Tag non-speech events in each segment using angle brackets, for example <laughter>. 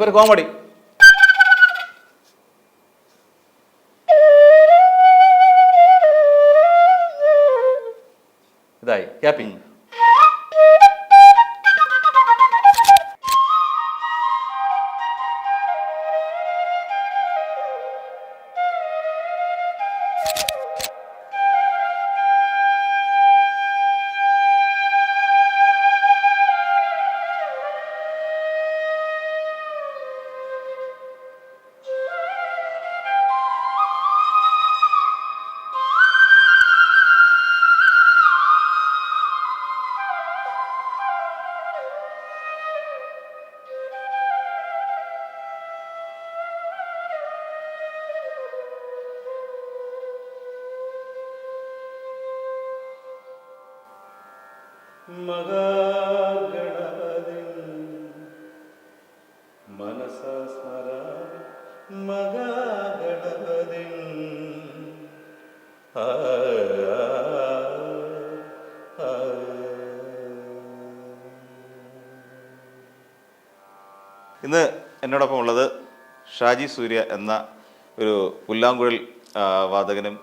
ഇപ്പൊ ഒരു കോമഡി ഇതായി. ഹാപ്പി മനസ സ്മര ആ ഇന്ന് എന്നോടൊപ്പം ഉള്ളത് ഷാജി സൂര്യ എന്ന ഒരു പുല്ലാങ്കുഴൽ വാതകനും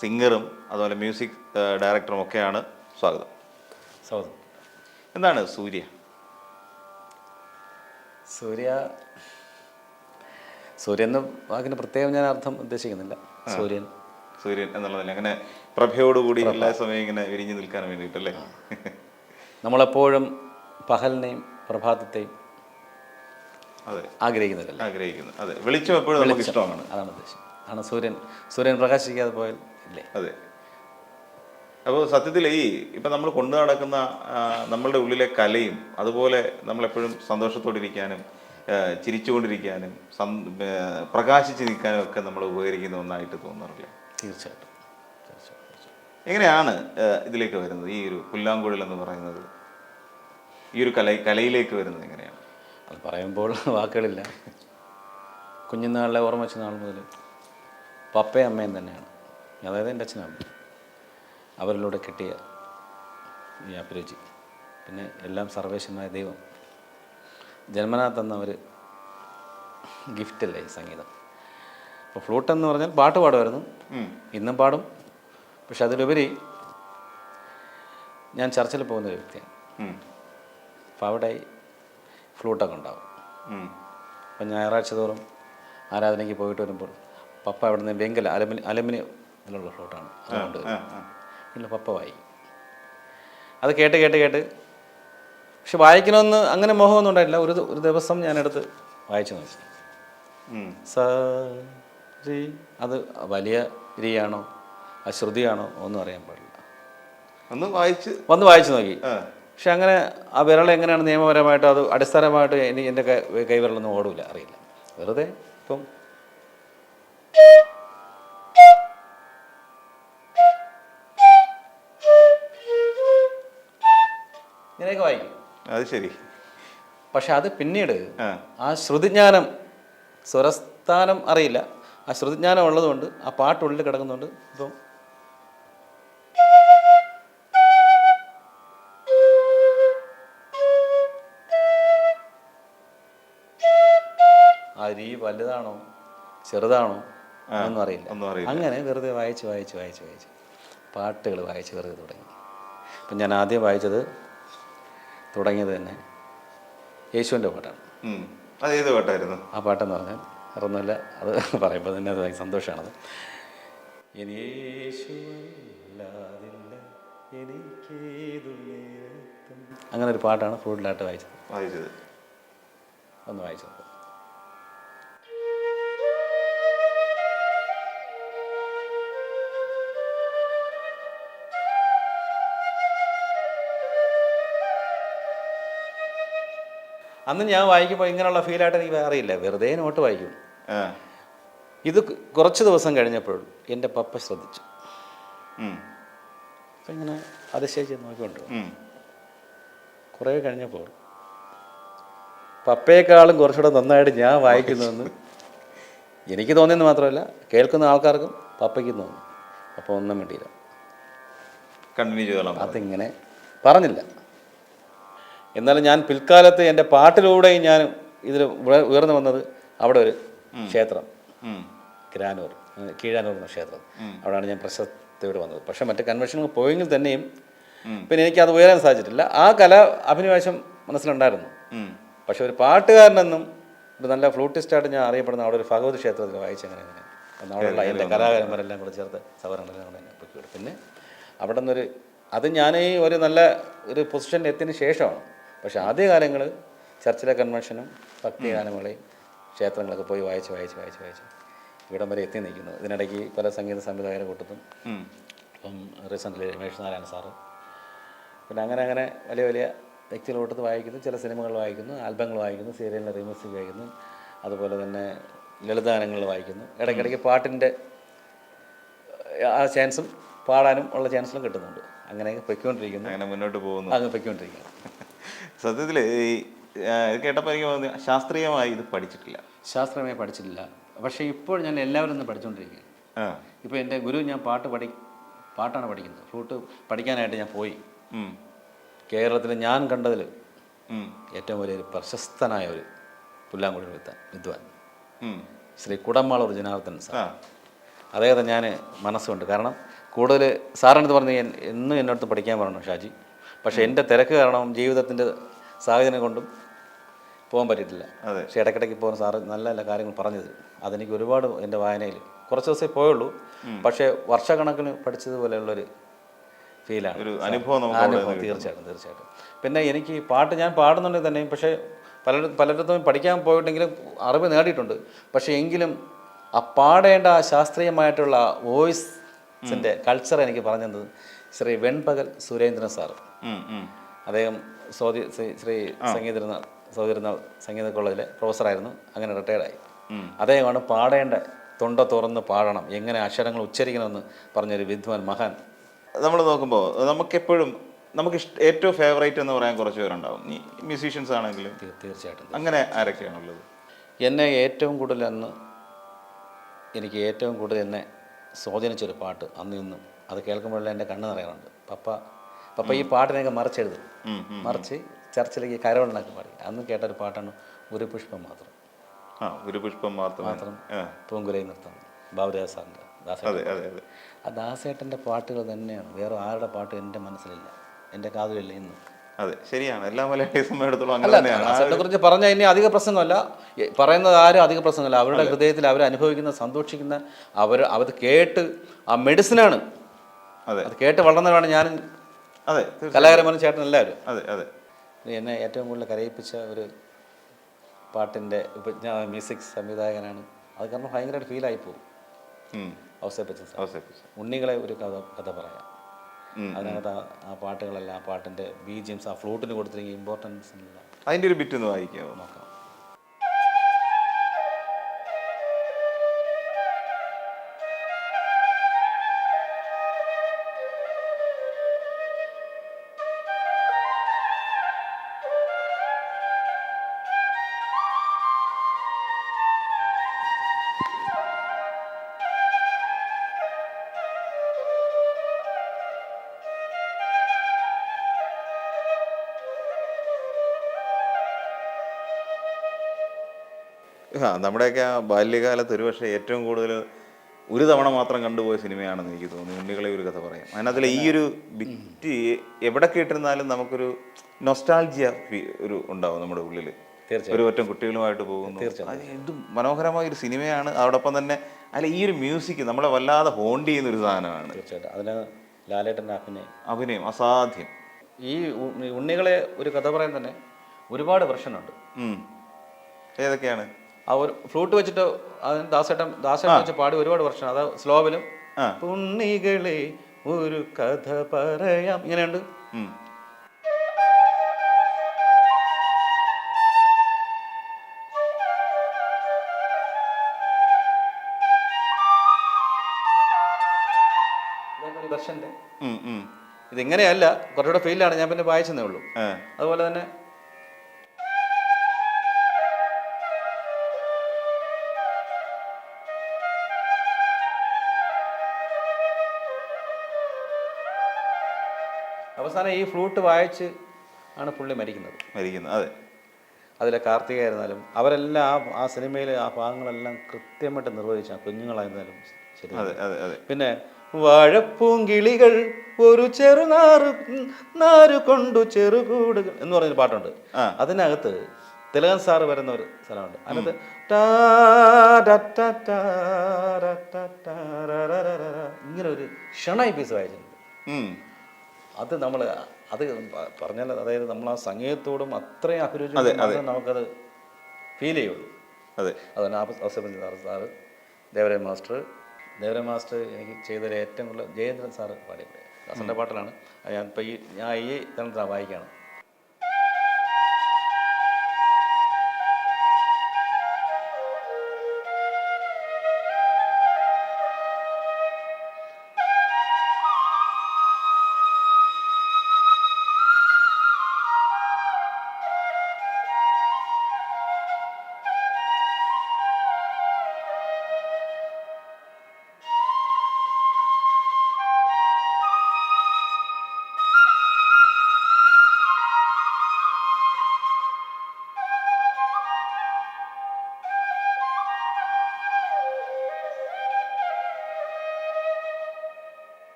സിംഗറും അതുപോലെ മ്യൂസിക് ഡയറക്ടറും ഒക്കെയാണ്. സ്വാഗതം. സൗദം. എന്താണ് സൂര്യ? സൂര്യ സൂര്യൻ എന്ന വാക്കിന് പ്രത്യേകം ഞാൻ അർത്ഥം ഉദ്ദേശിക്കുന്നില്ല. സൂര്യൻ. സൂര്യൻ എന്നുള്ളതിൽ അങ്ങനെ പ്രഭയോടുകൂടി എല്ലാ സമയം ഇങ്ങനെ വിരിഞ്ഞു നിൽക്കാൻ വേണ്ടിയിട്ടല്ലേ? നമ്മളെപ്പോഴും പകലിനെയും പ്രഭാതത്തെയും അതെ. ആഗ്രഹിക്കുന്നില്ല ആഗ്രഹിക്കുന്നു. അതെ. വെളിച്ചം എപ്പോഴും നമുക്ക് ഇഷ്ടമാണ്. അതാണ് ഉദ്ദേശം. ആണ് സൂര്യൻ. സൂര്യൻ പ്രകാശിക്കാതെ പോയാൽ ഇല്ലേ? അതെ. അപ്പോൾ സത്യത്തിൽ ഈ ഇപ്പം നമ്മൾ കൊണ്ടു നടക്കുന്ന നമ്മളുടെ ഉള്ളിലെ കലയും അതുപോലെ നമ്മളെപ്പോഴും സന്തോഷത്തോടിരിക്കാനും ഇരിക്കാനും ചിരിച്ചുകൊണ്ടിരിക്കാനും പ്രകാശിച്ച് നിൽക്കാനും ഒക്കെ നമ്മൾ ഉപകരിക്കുന്ന ഒന്നായിട്ട് തോന്നാറില്ല തീർച്ചയായിട്ടും. എങ്ങനെയാണ് ഇതിലേക്ക് വരുന്നത്? ഈ ഒരു പുല്ലാങ്കുഴൽ എന്ന് പറയുന്നത് ഈ ഒരു കല കലയിലേക്ക് വരുന്നത് എങ്ങനെയാണ്? അത് പറയുമ്പോൾ വാക്കുകളില്ല. കുഞ്ഞുനാളിലെ ഓർമ്മ വെച്ച നാൾ മുതൽ പപ്പയും അമ്മയും തന്നെയാണ്. അതായത് എന്റെ അച്ഛനും അമ്മയും. അവരിലൂടെ കിട്ടിയ ഈ അഭിരുചി പിന്നെ എല്ലാം സർവേശ്വരനായ ദൈവം ജന്മനാ തന്ന ഒരു ഗിഫ്റ്റല്ലേ ഈ സംഗീതം അപ്പോൾ ഫ്ലൂട്ട് എന്ന് പറഞ്ഞാൽ പാട്ട് പാടുമായിരുന്നു. ഇന്നും പാടും പക്ഷെ അതിലുപരി ഞാൻ ചർച്ചിൽ പോകുന്ന ഒരു വ്യക്തിയാണ്. അപ്പോൾ അവിടെ ഫ്ലൂട്ടൊക്കെ ഉണ്ടാവും. അപ്പം ഞായറാഴ്ച തോറും ആരാധനയ്ക്ക് പോയിട്ട് വരുമ്പോൾ പപ്പ അവിടെ നിന്ന് വെങ്കല അലുമിനിയം അലുമിനിയം ഇതിലുള്ള ഫ്ലൂട്ടാണ് അതുകൊണ്ട്. പിന്നെ പപ്പ വായിക്കും അത് കേട്ട് കേട്ട് കേട്ട് പക്ഷെ വായിക്കണമെന്ന് അങ്ങനെ മോഹമൊന്നും ഉണ്ടായില്ല ഒരു ഒരു ദിവസം ഞാനെടുത്ത് വായിച്ചു നോക്കി. സ രീ അത് വലിയ രീതിയാണോ? അശ്രുതിയാണോ ഒന്നും അറിയാൻ പാടില്ല. ഒന്ന് വായിച്ച് വന്ന് വായിച്ചു നോക്കി. പക്ഷെ അങ്ങനെ ആ വിരൽ എങ്ങനെയാണ് നിയമപരമായിട്ട് അത് അടിസ്ഥാനമായിട്ട് എനിക്ക് എന്റെ കൈ കൈവിരലൊന്നും ഓടില്ല അറിയില്ല. വെറുതെ ഇപ്പം ഇങ്ങനെയൊക്കെ വായിക്കും. അത് ശരി. പക്ഷെ അത് പിന്നീട് ആ. ശ്രുതിജ്ഞാനം സ്വരസ്ഥാനം അറിയില്ല. ആ ശ്രുതിജ്ഞാനം ഉള്ളതുകൊണ്ട് ആ പാട്ടുള്ളിൽ കിടക്കുന്നുണ്ട്. ഇപ്പം അരി വലുതാണോ ചെറുതാണോ ഒന്നും അറിയില്ല. അങ്ങനെ വെറുതെ വായിച്ച് വായിച്ച് വായിച്ച് വായിച്ച് പാട്ടുകൾ വായിച്ച് വെറുതെ തുടങ്ങി. അപ്പം ഞാൻ ആദ്യം വായിച്ചത് തുടങ്ങിയത് തന്നെ. യേശുവിന്റെ പാട്ടാണ്. അത് ഏത് പാട്ടായിരുന്നു? ആ പാട്ടെന്ന് പറഞ്ഞാൽ വേറൊന്നുമില്ല അത് പറയുമ്പോൾ തന്നെ അത് സന്തോഷമാണത്. ഇനി അങ്ങനെ ഒരു പാട്ടാണ് ഫുള്ളായിട്ട് വായിച്ചത്. വായിച്ചത്. ഒന്ന് വായിച്ചത് അന്ന് ഞാൻ വായിക്കുമ്പോൾ ഇങ്ങനെയുള്ള ഫീലായിട്ട് എനിക്ക് അറിയില്ല വെറുതെ നോട്ട് വായിക്കും. ഇത് കുറച്ച് ദിവസം കഴിഞ്ഞപ്പോഴും എന്റെ പപ്പ ശ്രദ്ധിച്ചു. അപ്പം ഇങ്ങനെ അതിശയിച്ച് നോക്കിക്കൊണ്ട്. കുറേ കഴിഞ്ഞപ്പോൾ പപ്പയെക്കാളും കുറച്ചുകൂടെ നന്നായിട്ട് ഞാൻ വായിക്കുന്നുവെന്ന് എനിക്ക് തോന്നിയെന്ന് മാത്രമല്ല കേൾക്കുന്ന ആൾക്കാർക്കും പപ്പയ്ക്കും തോന്നി. അപ്പോൾ ഒന്നും വേണ്ടിയില്ല കണ്ടിന്യൂ ചെയ്തോളാം. അതിങ്ങനെ പറഞ്ഞില്ല. എന്നാലും ഞാൻ പിൽക്കാലത്ത് എന്റെ പാട്ടിലൂടെയും ഞാൻ ഇതിൽ ഉയർന്നു വന്നത് അവിടെ ഒരു ക്ഷേത്രം. കിരാനൂർ കീഴാനൂർ എന്ന ക്ഷേത്രം. അവിടെയാണ് ഞാൻ പ്രശസ്തിയോട് വന്നത്. പക്ഷേ മറ്റു കൺവെൻഷനുകൾ പോയെങ്കിൽ തന്നെയും പിന്നെ എനിക്ക് അത് ഉയരാൻ സാധിച്ചിട്ടില്ല. ആ കല അഭിനിവേശം മനസ്സിലുണ്ടായിരുന്നു. പക്ഷെ ഒരു പാട്ടുകാരനെന്നും ഒരു നല്ല ഫ്ലൂട്ടിസ്റ്റായിട്ട് ഞാൻ അറിയപ്പെടുന്ന അവിടെ ഒരു ഭഗവതി ക്ഷേത്രത്തിൽ വായിച്ച അങ്ങനെ അങ്ങനെ അവിടെയുള്ള എന്റെ കലാകാരന്മാരെല്ലാം കൂടെ ചേർത്ത് സൗകര്യങ്ങളെല്ലാം കൂടെ എന്നെ പൊക്കി വിടും പിന്നെ അവിടെ നിന്നൊരു അത് ഞാൻ ഈ ഒരു നല്ല ഒരു പൊസിഷനിൽ എത്തിയതിന് ശേഷമാണ് പക്ഷേ ആദ്യകാലങ്ങൾ ചർച്ചിലെ കൺവെൻഷനും ഭക്തിഗാനങ്ങളെയും ക്ഷേത്രങ്ങളൊക്കെ പോയി വായിച്ച് വായിച്ച് വായിച്ച് വായിച്ച് ഇവിടം വരെ എത്തി നിൽക്കുന്നു. ഇതിനിടയ്ക്ക് പല സംഗീത സംവിധായകരെ കൂട്ടത്തും. ഇപ്പം റീസെന്റ്ലി രമേഷ് നാരായണ സാറ് പിന്നെ അങ്ങനെ അങ്ങനെ വലിയ വലിയ വ്യക്തികൾ കൂട്ടത്ത് വായിക്കുന്നു. ചില സിനിമകൾ വായിക്കുന്നു ആൽബങ്ങൾ വായിക്കുന്നു സീരിയലിന്റെ റീമിക്സ് വായിക്കുന്നു. അതുപോലെ തന്നെ ലളിതഗാനങ്ങൾ വായിക്കുന്നു. ഇടയ്ക്കിടയ്ക്ക് പാട്ടിന്റെ ആ ചാൻസും പാടാനും ഉള്ള ചാൻസും കിട്ടുന്നുണ്ട്. അങ്ങനെയൊക്കെ പൊയ്ക്കൊണ്ടിരിക്കുന്നു. അങ്ങനെ മുന്നോട്ട് പോകുന്നു. അങ്ങ് പൊയ്ക്കൊണ്ടിരിക്കുന്നു. സത്യത്തിൽ ഈ കേട്ടപ്പോൾ എനിക്ക് തോന്നി ശാസ്ത്രീയമായി ഇത് പഠിച്ചിട്ടില്ല. ശാസ്ത്രീയമായി പഠിച്ചിട്ടില്ല. പക്ഷേ ഇപ്പോൾ ഞാൻ എല്ലാവരും ഒന്ന് പഠിച്ചുകൊണ്ടിരിക്കുകയാണ് ഇപ്പോൾ എന്റെ ഗുരു ഞാൻ പാട്ട് പഠി പാട്ടാണ് പഠിക്കുന്നത്. ഫ്ലൂട്ട് പഠിക്കാനായിട്ട് ഞാൻ പോയി. കേരളത്തിൽ ഞാൻ കണ്ടതിൽ ഏറ്റവും വലിയൊരു പ്രശസ്തനായ ഒരു പുല്ലാങ്കുടി വിത്താൻ വിദ്വാൻ. ശ്രീ കുടമ്മാളൂർ ജനാർദ്ദൻ സാർ. അദ്ദേഹത്തെ ഞാൻ മനസ്സുണ്ട് കാരണം കൂടുതൽ സാറിനടുത്ത് പറഞ്ഞ് എന്നും എന്നോടത്ത് പഠിക്കാൻ പറഞ്ഞു ഷാജി. പക്ഷേ എന്റെ തിരക്ക് കാരണം ജീവിതത്തിന്റെ സാഹചര്യം കൊണ്ടും പോകാൻ പറ്റിയിട്ടില്ല. അതെ. പക്ഷേ ഇടയ്ക്കിടയ്ക്ക് പോകുന്ന സാറ് നല്ല നല്ല കാര്യങ്ങൾ പറഞ്ഞു തരും അതെനിക്ക് ഒരുപാട് എന്റെ വായനയിൽ കുറച്ച് ദിവസമേ പോയുള്ളൂ. പക്ഷേ വർഷക്കണക്കിന് പഠിച്ചതുപോലെയുള്ളൊരു ഫീലാണ്. ഒരു അനുഭവം തീർച്ചയായിട്ടും തീർച്ചയായിട്ടും. പിന്നെ എനിക്ക് പാട്ട് ഞാൻ പാടുന്നുണ്ടെങ്കിൽ തന്നെയും പക്ഷേ പല പലയിടത്തും പഠിക്കാൻ പോയിട്ടെങ്കിലും അറിവ് നേടിയിട്ടുണ്ട്. പക്ഷേ എങ്കിലും ആ പാടേണ്ട ആ ശാസ്ത്രീയമായിട്ടുള്ള വോയിസിന്റെ കൾച്ചർ എനിക്ക് പറഞ്ഞു തന്നത് ശ്രീ വെൺപകൽ സുരേന്ദ്രൻ. ഉം. അദ്ദേഹം സൗദി ശ്രീ- ശ്രീ സംഗീതരുന്നാൾ സൗദിരുന്നാൾ സംഗീത കോളേജിലെ പ്രൊഫസറായിരുന്നു. അങ്ങനെ റിട്ടയർഡായി. അദ്ദേഹമാണ് പാടേണ്ട തൊണ്ട തുറന്ന് പാടണം. എങ്ങനെ അക്ഷരങ്ങൾ ഉച്ചരിക്കണമെന്ന് പറഞ്ഞൊരു വിദ്വാൻ മഹാൻ. നമ്മൾ നോക്കുമ്പോൾ നമുക്കെപ്പോഴും നമുക്ക് ഏറ്റവും ഫേവറേറ്റ് എന്ന് പറയാൻ കുറച്ച് പേരുണ്ടാവും. ഈ മ്യൂസീഷ്യൻസ് ആണെങ്കിലും. തീർച്ചയായിട്ടും അങ്ങനെ ആരൊക്കെയാണുള്ളത് എന്നെ ഏറ്റവും കൂടുതൽ അന്ന് എനിക്ക് ഏറ്റവും കൂടുതൽ എന്നെ സ്വാധീനിച്ചൊരു പാട്ട് അന്ന് ഇന്നും. അത് കേൾക്കുമ്പോഴെല്ലാം എന്റെ കണ്ണ് നിറയാറുണ്ട്. പപ്പ പപ്പ ഈ പാട്ടിനെയൊക്കെ മറിച്ചെഴുതും. മറിച്ച് ചർച്ചിലേക്ക് കരവണ്ണാക്കി പാടി. അന്ന് കേട്ടൊരു പാട്ടാണ് ഒരു പുഷ്പം മാത്രം. ആ ഒരു പുഷ്പം മാത്രം മാത്രം പൂങ്കുലയിൽ നിർത്താം ബാബുരാജ് സാറിന്റെ ദാസേട്ടൻ. ആ ദാസേട്ടന്റെ പാട്ടുകൾ തന്നെയാണ്. വേറെ ആരുടെ പാട്ട് എന്റെ മനസ്സിലില്ല. എന്റെ കാതിലില്ല ഇന്ന്. അതെ ശരിയാണ്. എല്ലാ എടുത്തോളം അങ്ങനെ തന്നെയാണ്. കുറിച്ച് പറഞ്ഞാൽ ഇനി അധിക പ്രശ്നമല്ല പറയുന്നത് ആരും അധിക പ്രശ്നമല്ല അവരുടെ ഹൃദയത്തിൽ അവർ അനുഭവിക്കുന്ന സന്തോഷിക്കുന്ന അവർ അത് കേട്ട് ആ മെഡിസിനാണ്. അതെ. അത് കേട്ട് വളർന്നവരാണ് ഞാൻ അതെ. കലാകാരന്മാരും ചേട്ടൻ എല്ലാവരും. അതെ അതെ. എന്നെ ഏറ്റവും കൂടുതൽ കരയിപ്പിച്ച ഒരു പാട്ടിന്റെ ഉപജ്ഞ മ്യൂസിക് സംവിധായകനാണ്. അത് കാരണം ഭയങ്കരമായിട്ട് ഫീലായി പോകും. അവസരപ്പിച്ച ഉണ്ണികളെ ഒരു കഥ കഥ പറയാം. അതിനകത്ത് ആ- പാട്ടുകളെല്ലാം ആ പാട്ടിന്റെ ബി ജിംസ് ആ ഫ്ലൂട്ടിന് കൊടുത്തിരിക്കുന്ന ഇമ്പോർട്ടൻസ് അതിന്റെ ഒരു ബിറ്റ് ഒന്ന് വായിക്കാമോ നോക്കാം. ആ നമ്മുടെയൊക്കെ ആ ബാല്യകാലത്ത് ഒരുപക്ഷെ ഏറ്റവും കൂടുതൽ ഒരു തവണ മാത്രം കണ്ടുപോയ സിനിമയാണെന്ന് എനിക്ക് തോന്നുന്നു ഉണ്ണികളെ ഒരു കഥ പറയാം. അതിനകത്തിൽ ഈ ഒരു ബിറ്റ് എവിടെ കേട്ടിരുന്നാലും നമുക്കൊരു നൊസ്റ്റാൾജിയ ഒരു ഉണ്ടാവും നമ്മുടെ ഉള്ളിൽ. ഒരു ഒറ്റ കുട്ടികളുമായിട്ട് പോകുന്നു. അത് മനോഹരമായ ഒരു സിനിമയാണ്. അതോടൊപ്പം തന്നെ അല്ല ഈ ഒരു മ്യൂസിക് നമ്മളെ വല്ലാതെ ഹോണ്ട് ചെയ്യുന്ന ഒരു സാധനമാണ്. തീർച്ചയായിട്ടും. അതിന് ലാലേട്ടന്റെ അഭിനയം. അഭിനയം അസാധ്യം. ഈ ഉണ്ണികളെ ഒരു കഥ പറയാൻ തന്നെ ഒരുപാട് പ്രശ്നമുണ്ട്. ഉം. ഏതൊക്കെയാണ്? ആ ഒരു ഫ്ലൂട്ട് വെച്ചിട്ട് ദാസേട്ടൻ ദാസേട്ടൻ വെച്ച് പാടി ഒരുപാട് വർഷം അത് സ്ലോവിലും പുണ്ണികളെ ഉണ്ണികളെ ഒരു കഥ പറയാം. ഇങ്ങനെയുണ്ട്. ഉം. ഇതിങ്ങനെയല്ല കുറച്ചുകൂടെ ഫീലാണ് ഞാൻ പിന്നെ വായിച്ചെന്നേ ഉള്ളൂ. അതുപോലെ തന്നെ അവസാനം ഈ ഫ്ലൂട്ട് വായിച്ച് ആണ് പുള്ളി മരിക്കുന്നത് മരിക്കുന്നത് അതെ അതിലെ കാർത്തിക ആയിരുന്നാലും അവരെല്ലാം ആ സിനിമയിലെ സിനിമയിൽ ആ ഭാഗങ്ങളെല്ലാം കൃത്യമായിട്ട് നിർവഹിച്ച കുഞ്ഞുങ്ങളായിരുന്നാലും ശരി പിന്നെ വാഴപ്പൂങ്കിളികൾ ഒരു ചെറുനാറ് നാരു കൊണ്ടു ചെറുകൂടുകൾ എന്ന് പറഞ്ഞൊരു പാട്ടുണ്ട് അതിനകത്ത് തിലകൻ സാറ് വരുന്ന ഒരു സ്ഥലമുണ്ട് അതിനകത്ത്. ഇങ്ങനെ ഒരു ക്ഷണായി പീസ് വായിച്ചിട്ടുണ്ട്. അത് നമ്മൾ അത് പറഞ്ഞാൽ അതായത് നമ്മൾ ആ സംഗീതത്തോടും അത്രയും അഭിരുചി നമുക്കത് ഫീൽ ചെയ്യുള്ളൂ. അതെ. അതുപോലെ അവസരം സാറ് ദേവരാജ് മാസ്റ്റർ ദേവരൻ മാസ്റ്റർ എനിക്ക് ചെയ്തതിൽ ഏറ്റവും കൂടുതൽ ജയേന്ദ്രൻ സാറ് പാടിയ ദാസന്റെ പാട്ടിലാണ്. ഞാൻ ഇപ്പോൾ ഈ ഞാൻ ഈ തരത്തിലാണ് വായിക്കുകയാണ്.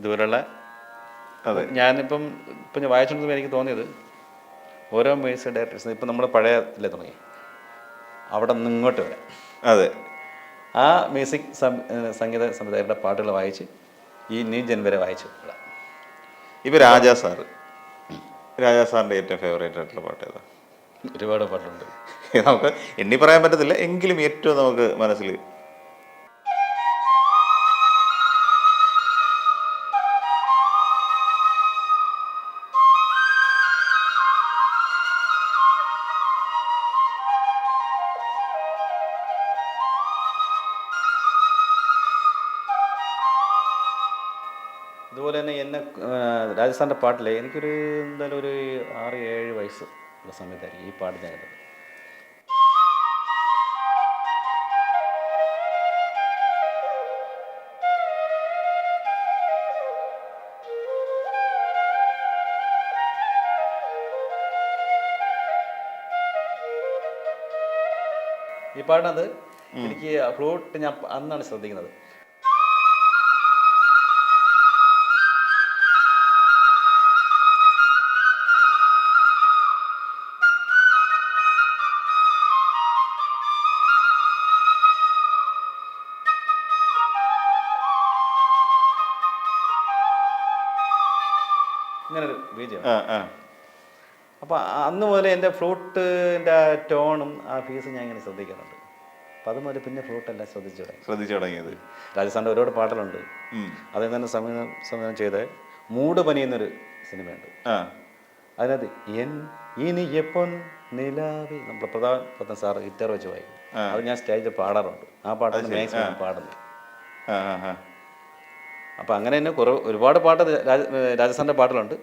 ഇതുപോലുള്ള അതെ. ഞാനിപ്പം ഇപ്പം ഞാൻ വായിച്ചുകൊണ്ടിരുന്നപ്പോൾ എനിക്ക് തോന്നിയത് ഓരോ മ്യൂസിക് ഡയറക്ടേഴ്സ് ഇപ്പം നമ്മൾ പഴയ ഇതിലേ തുടങ്ങി. അവിടെ നിന്ന് ഇങ്ങോട്ട് വരാം. അതെ. ആ മ്യൂസിക് സംഗീത സംവിധായകരുടെ പാട്ടുകൾ വായിച്ച് ഈ നീ ജൻ വരെ വായിച്ചു ഇപ്പൊ രാജാ സാർ. രാജാ സാറിന്റെ ഏറ്റവും ഫേവറേറ്റ് ആയിട്ടുള്ള പാട്ട് ഏതാ? ഒരുപാട് പാട്ടുണ്ട്. നമുക്ക് എണ്ണി പറയാൻ പറ്റത്തില്ല. എങ്കിലും ഏറ്റവും നമുക്ക് മനസ്സിൽ രാജസ്ഥാന്റെ പാട്ടിലെ എനിക്കൊരു എന്തായാലും ഒരു ആറ് ഏഴ് വയസ്സ് ഉള്ള സമയത്തായിരിക്കും ഈ പാട്ട് ഞാൻ കണ്ടത് ഈ പാടിനത് എനിക്ക് ഫ്ലൂട്ട് ഞാൻ അന്നാണ് ശ്രദ്ധിക്കുന്നത്. ഇങ്ങനൊരു ബീജം അപ്പോൾ അന്ന് മുതൽ എന്റെ ഫ്ലൂട്ടിന്റെ ആ ടോണും ആ ഫീസും ഞാൻ ഇങ്ങനെ ശ്രദ്ധിക്കുന്നുണ്ട് അപ്പോൾ അത് മുതൽ പിന്നെ ഫ്ലൂട്ടെല്ലാം ശ്രദ്ധിച്ചു തുടങ്ങി. ശ്രദ്ധിച്ചു തുടങ്ങിയത്. രാജസ്ഥാന്റെ ഒരുപാട് പാട്ടുകളുണ്ട്. അതിൽ തന്നെ സംവിധാനം സംവിധാനം ചെയ്ത മൂട് പനി എന്നൊരു സിനിമയുണ്ട് അതിനകത്ത് എൻ ഇനി എപ്പൊൻ നിലാവി നമ്മുടെ പ്രധാന പത്തൻ സാർ ഗിറ്റാർ വെച്ച് വായിക്കും. അത് ഞാൻ സ്റ്റേജിൽ പാടാറുണ്ട്. ആ പാട്ടാണ് മാക്സിമം പാടുന്നത് അപ്പോൾ അങ്ങനെ തന്നെ കുറേ ഒരുപാട് പാട്ട് രാജസ്ഥാന്റെ രാജസ്ഥാന്റെ പാട്ടുകളുണ്ട്.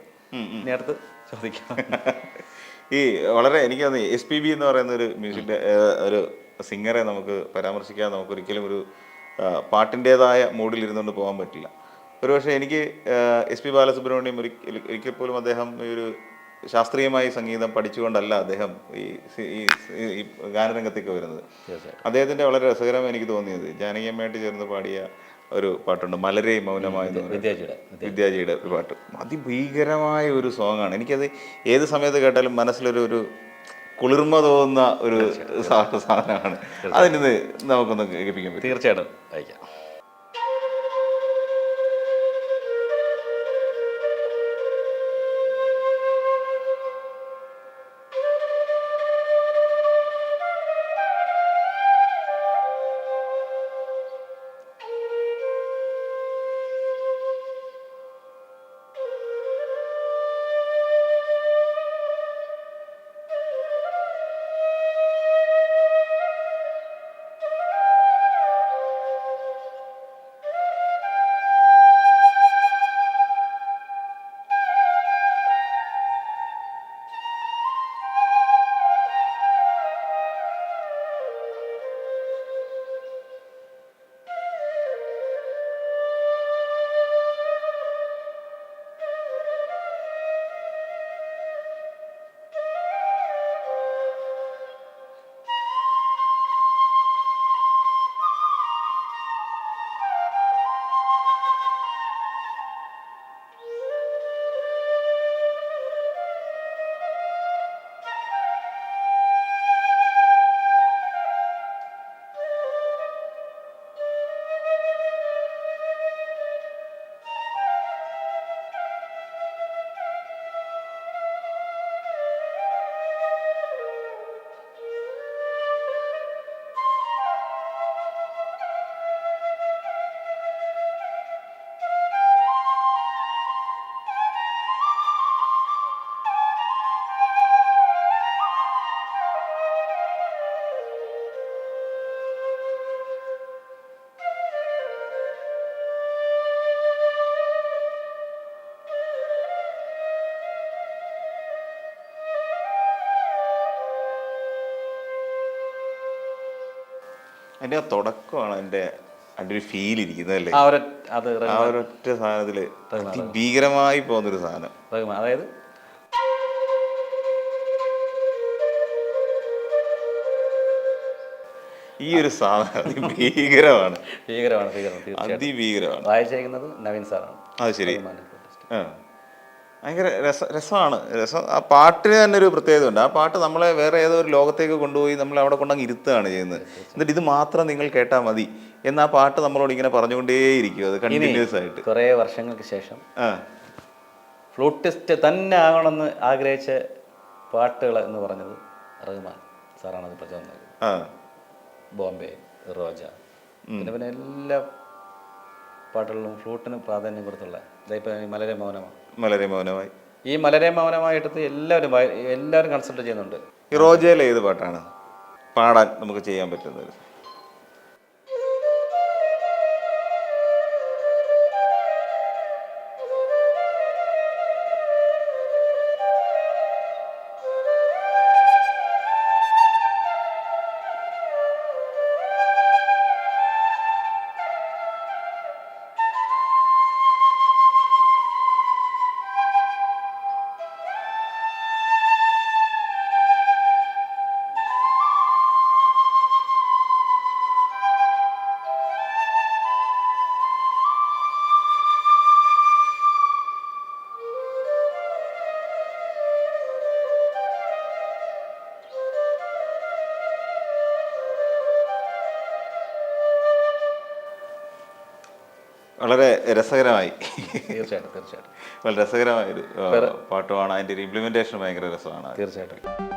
ഇനി അടുത്ത് ചോദിക്കാം. <laughs> ഈ വളരെ എനിക്ക് തോന്നി എസ് പി ബി എന്ന് പറയുന്ന ഒരു മ്യൂസിക് ഒരു സിംഗറെ നമുക്ക് പരാമർശിക്കാൻ നമുക്ക് ഒരിക്കലും ഒരു പാട്ടിന്റെതായ മൂഡിൽ ഇരുന്നുകൊണ്ട് പോകാൻ പറ്റില്ല. ഒരുപക്ഷെ എനിക്ക് എസ് പി ബാലസുബ്രഹ്മണ്യം ഒരിക്കൽ ഒരിക്കൽ പോലും അദ്ദേഹം ഈ ഒരു ശാസ്ത്രീയമായി സംഗീതം പഠിച്ചുകൊണ്ടല്ല അദ്ദേഹം ഈ ഈ ഗാനരംഗത്തേക്ക് വരുന്നത്. അദ്ദേഹത്തിന്റെ വളരെ രസകരം എനിക്ക് തോന്നിയത്. ജാനകിയമ്മയായിട്ട് ചേർന്ന് പാടിയ ഒരു പാട്ടുണ്ട്. മലരെ മൗനമായ. വിദ്യാജിയുടെ ഒരു പാട്ട്. അതിഭീകരമായ ഒരു സോങ് ആണ്. എനിക്കത് ഏത് സമയത്ത് കേട്ടാലും മനസ്സിലൊരു ഒരു കുളിർമ തോന്നുന്ന ഒരു സാധനമാണ്. അതിന് നമുക്കൊന്ന് കേൾപ്പിക്കാൻ പറ്റും. തീർച്ചയായിട്ടും അയക്കാം അതിന്റെ ആ തുടക്കമാണ് അതിന്റെ അതിന്റെ ഒരു ഫീൽ ഇരിക്കുന്നത് അല്ലേ? ആ ഒരു അത് ആ ഒരൊറ്റ സാധനത്തിൽ ഭീകരമായി പോകുന്നൊരു സാധനം. അതായത്? ഈ ഒരു സാധനം അതിഭീകരമാണ്. ഭീകരമാണ് ഭീകരമാണ് തീർച്ചയായിട്ടും. അതിഭീകരമാണ്. വായിച്ചേക്കുന്നത് നവീൻ സാറാണ്. അത് ശരി. ആ. ഭയങ്കര രസ രസമാണ്. രസം ആ പാട്ടിന് തന്നെ ഒരു പ്രത്യേകത ഉണ്ട് ആ പാട്ട് നമ്മളെ വേറെ ഏതോ ഒരു ലോകത്തേക്ക് കൊണ്ടുപോയി നമ്മൾ അവിടെ കൊണ്ടങ്ങ് ഇരുത്തുകയാണ് ചെയ്യുന്നത്. എന്നിട്ട് ഇത് മാത്രം നിങ്ങൾ കേട്ടാൽ മതി എന്ന് ആ പാട്ട് നമ്മളോട് ഇങ്ങനെ പറഞ്ഞുകൊണ്ടേയിരിക്കും. അത് കണ്ടിന്യൂസ് ആയിട്ട്. കുറേ വർഷങ്ങൾക്ക് ശേഷം ആ. ഫ്ലൂട്ടിസ്റ്റ് തന്നെ ആകണമെന്ന് ആഗ്രഹിച്ച പാട്ടുകൾ എന്ന് പറഞ്ഞത് റഹ്മാൻ സാറാണ് അത് പ്രചോദനം ബോംബെ റോജ. പിന്നെ പിന്നെ എല്ലാ പാട്ടുകളിലും ഫ്ലൂട്ടിന് പ്രാധാന്യം കൊടുത്തുള്ള ഇതായിപ്പോൾ മലരെ മൗനമാണ്. വളരെ മൗനമായി. ഈ മലരെ മൗനമായിട്ട് എല്ലാവരും എല്ലാവരും കൺസൾട്ട് ചെയ്യുന്നുണ്ട്. ഈ റോജയിലെ ഏത് പാട്ടാണ്? പാടാൻ നമുക്ക് ചെയ്യാൻ പറ്റുന്നത്. വളരെ രസകരമായി. തീർച്ചയായിട്ടും തീർച്ചയായിട്ടും. വളരെ രസകരമായൊരു ആ, പാട്ടുമാണ് അതിന്റെ ഒരു ഇംപ്ലിമെന്റേഷൻ ഭയങ്കര രസമാണ്. തീർച്ചയായിട്ടും.